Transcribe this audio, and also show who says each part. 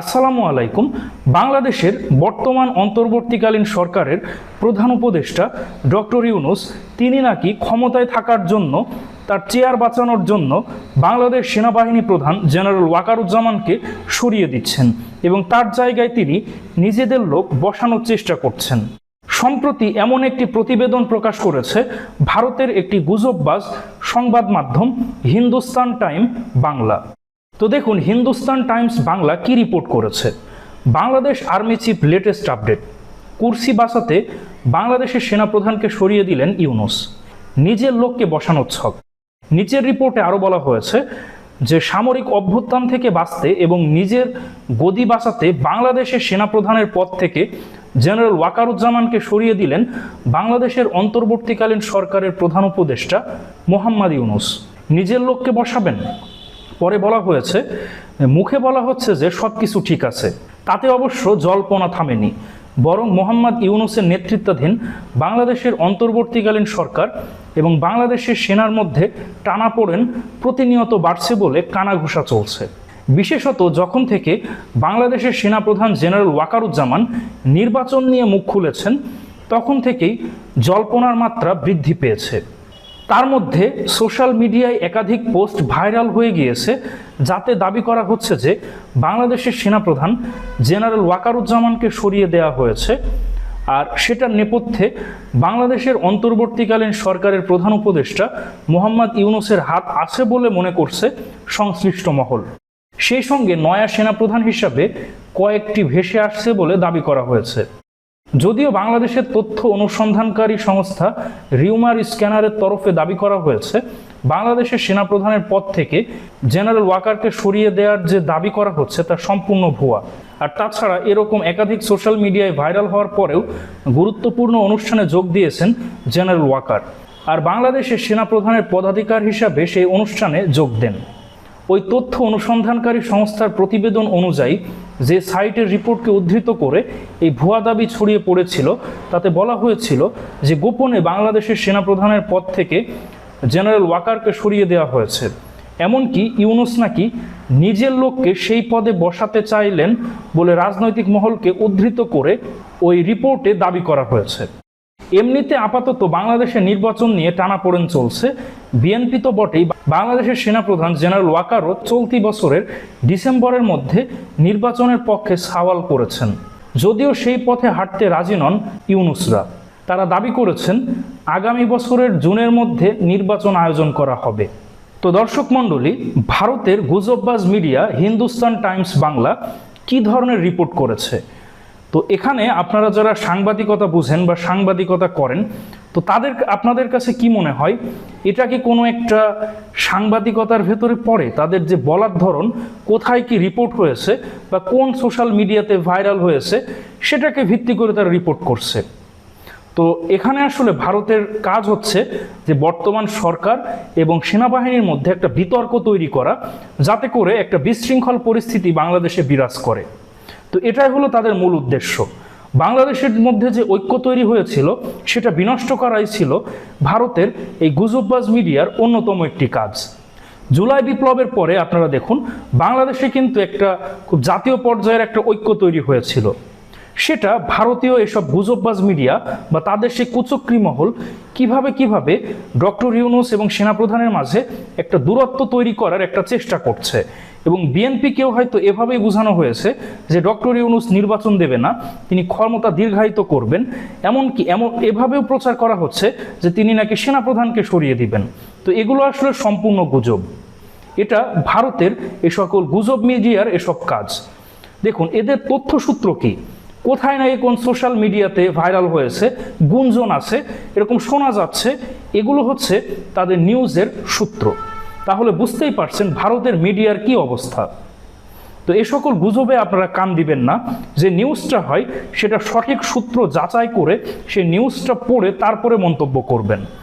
Speaker 1: আসসালামু আলাইকুম। বাংলাদেশের বর্তমান অন্তর্বর্তীকালীন সরকারের প্রধান উপদেষ্টা ডক্টর ইউনুস, তিনি নাকি ক্ষমতায় থাকার জন্য, তার চেয়ার বাঁচানোর জন্য বাংলাদেশ সেনাবাহিনী প্রধান জেনারেল ওয়াকারুজ্জামানকে সরিয়ে দিচ্ছেন এবং তার জায়গায় তিনি নিজেদের লোক বসানোর চেষ্টা করছেন। সম্প্রতি এমন একটি প্রতিবেদন প্রকাশ করেছে, ভারতের একটি গুজববাজ সংবাদ মাধ্যম হিন্দুস্তান টাইম বাংলা। তো দেখুন, হিন্দুস্তান টাইমস বাংলা কি রিপোর্ট করেছে? Bangladesh army chief latest update কুর্সি বাঁচাতে বাংলাদেশের সেনাপ্রধানকে সরিয়ে দিলেন ইউনুস। নিজের লোককে বসানোর ছক। নিচের রিপোর্টে আরও বলা হয়েছে যে, সামরিক অভ্যুত্থান থেকে বাঁচতে এবং নিজের গদি বাঁচাতে বাংলাদেশের সেনাপ্রধানের পদ থেকে জেনারেল ওয়াকারুজ্জামানকে সরিয়ে দিলেন বাংলাদেশের অন্তর্বর্তীকালীন সরকারের প্রধান উপদেষ্টা মোহাম্মদ ইউনুস। নিজের লোককে বসাবেন? পরে বলা হয়েছে, মুখে বলা হচ্ছে যে সব কিছু ঠিক আছে। তাতে অবশ্য জল্পনা থামেনি। বরং মোহাম্মদ ইউনুসের নেতৃত্বাধীন বাংলাদেশের অন্তর্বর্তীকালীন সরকার এবং বাংলাদেশের সেনার মধ্যে টানাপোড়েন প্রতিনিয়ত বাড়ছে বলে কানাঘুষা চলছে। বিশেষত যখন থেকে বাংলাদেশের সেনাপ্রধান জেনারেল ওয়াকারুজ্জামান নির্বাচন নিয়ে মুখ খুলেছেন, তখন থেকেই জল্পনার মাত্রা বৃদ্ধি পেয়েছে। তার মধ্যে সোশ্যাল মিডিয়ায় একাধিক পোস্ট ভাইরাল হয়ে গিয়েছে, যাতে দাবি করা হচ্ছে যে বাংলাদেশের সেনাপ্রধান জেনারেল ওয়াকারুজ্জামানকে সরিয়ে দেওয়া হয়েছে। আর সেটার নেপথ্যে বাংলাদেশের অন্তর্বর্তীকালীন সরকারের প্রধান উপদেষ্টা মোহাম্মদ ইউনুসের হাত আছে বলে মনে করছে সংশ্লিষ্ট মহল। সেই সঙ্গে নয়া সেনাপ্রধান হিসাবে কয়েকটি ভেসে আসছে বলে দাবি করা হয়েছে। যদিও বাংলাদেশের তথ্য অনুসন্ধানকারী সংস্থা রিউমার স্ক্যানারের তরফে দাবি করা হয়েছে, বাংলাদেশের সেনাপ্রধানের পদ থেকে জেনারেল ওয়াকারকে সরিয়ে দেওয়ার যে দাবি করা হচ্ছে তা সম্পূর্ণ ভুয়া। আর তাছাড়া এরকম একাধিক সোশ্যাল মিডিয়ায় ভাইরাল হওয়ার পরেও গুরুত্বপূর্ণ অনুষ্ঠানে যোগ দিয়েছেন জেনারেল ওয়াকার। আর বাংলাদেশের সেনাপ্রধানের পদাধিকার হিসাবে সেই অনুষ্ঠানে যোগ দেন। ওই তথ্য অনুসন্ধানকারী সংস্থার প্রতিবেদন অনুযায়ী যে সাইটের রিপোর্টকে উদ্ধৃত করে এই ভুয়া দাবি ছড়িয়ে পড়েছিল, তাতে বলা হয়েছিল যে গোপনে বাংলাদেশের সেনাপ্রধানের পদ থেকে জেনারেল ওয়াকারকে সরিয়ে দেওয়া হয়েছে। এমনকি ইউনুস নাকি নিজের লোককে সেই পদে বসাতে চাইলেন বলে রাজনৈতিক মহলকে উদ্ধৃত করে ওই রিপোর্টে দাবি করা হয়েছে। এমনিতে আপাতত বাংলাদেশের নির্বাচন নিয়ে টানাপোড়েন চলছে। বিএনপি তো বটেই বাংলাদেশের সেনাপ্রধান জেনারেল ওয়াকারও চলতি বছরের ডিসেম্বরের মধ্যে নির্বাচনের পক্ষে সওয়াল করেছেন। যদিও সেই পথে হাঁটতে রাজি নন ইউনুসরা। তারা দাবি করেছেন, আগামী বছরের জুনের মধ্যে নির্বাচন আয়োজন করা হবে। তো দর্শক মণ্ডলী, ভারতের গুজববাজ মিডিয়া হিন্দুস্তান টাইমস বাংলা কি ধরনের রিপোর্ট করেছে? তো এখানে আপনারা যারা সাংবাদিকতা বুঝেন বা সাংবাদিকতা করেন, তো তাদের আপনাদের কাছে কি মনে হয়? এটা কি কোনো একটা সাংবাদিকতার ভেতরে পড়ে? তাদের যে বলার ধরন, কোথায় কি রিপোর্ট হয়েছে বা কোন সোশ্যাল মিডিয়াতে ভাইরাল হয়েছে, সেটাকে ভিত্তি করে তারা রিপোর্ট করছে। তো এখানে আসলে ভারতের কাজ হচ্ছে যে বর্তমান সরকার এবং সেনাবাহিনীর মধ্যে একটা বিতর্ক তৈরি করা, যাতে করে একটা বিশৃঙ্খল পরিস্থিতি বাংলাদেশে বিরাজ করে। তো এটাই হলো তাদের মূল উদ্দেশ্য। বাংলাদেশের মধ্যে যে ঐক্য তৈরি হয়েছিল, সেটা বিনষ্ট করাই ছিল ভারতের এই গুজববাজ মিডিয়ার অন্যতম একটি কাজ। জুলাই বিপ্লবের পরে আপনারা দেখুন, বাংলাদেশে কিন্তু একটা খুব জাতীয় পর্যায়ের একটা ঐক্য তৈরি হয়েছিল। সেটা ভারতীয় এসব গুজববাজ মিডিয়া বা তাদের সেই কুচক্রী মহল কীভাবে কীভাবে ডক্টর ইউনুস এবং সেনাপ্রধানের মাঝে একটা দূরত্ব তৈরি করার একটা চেষ্টা করছে। এবং বিএনপিকেও হয়তো এভাবেই বোঝানো হয়েছে যে ডক্টর ইউনুস নির্বাচন দেবে না, তিনি ক্ষমতা দীর্ঘায়িত করবেন। এমনকি এমন, এভাবেও প্রচার করা হচ্ছে যে তিনি নাকি সেনাপ্রধানকে সরিয়ে দিবেন। তো এগুলো আসলে সম্পূর্ণ গুজব। এটা ভারতের এ সকল গুজব মিডিয়ার এসব কাজ। দেখুন, এদের তথ্যসূত্র কি? কোথায় না কোন সোশ্যাল মিডিয়াতে ভাইরাল হয়েছে, গুঞ্জন আছে, এরকম শোনা যাচ্ছে, এগুলো হচ্ছে তাদের নিউজের সূত্র। তাহলে বুঝতেই পারছেন ভারতের মিডিয়ার কি অবস্থা। তো এ সকল গুজবে আপনারা কান দিবেন না, যে নিউজটা হয় সেটা সঠিক সূত্র যাচাই করে সেই নিউজটা পড়ে তারপরে মন্তব্য করবেন।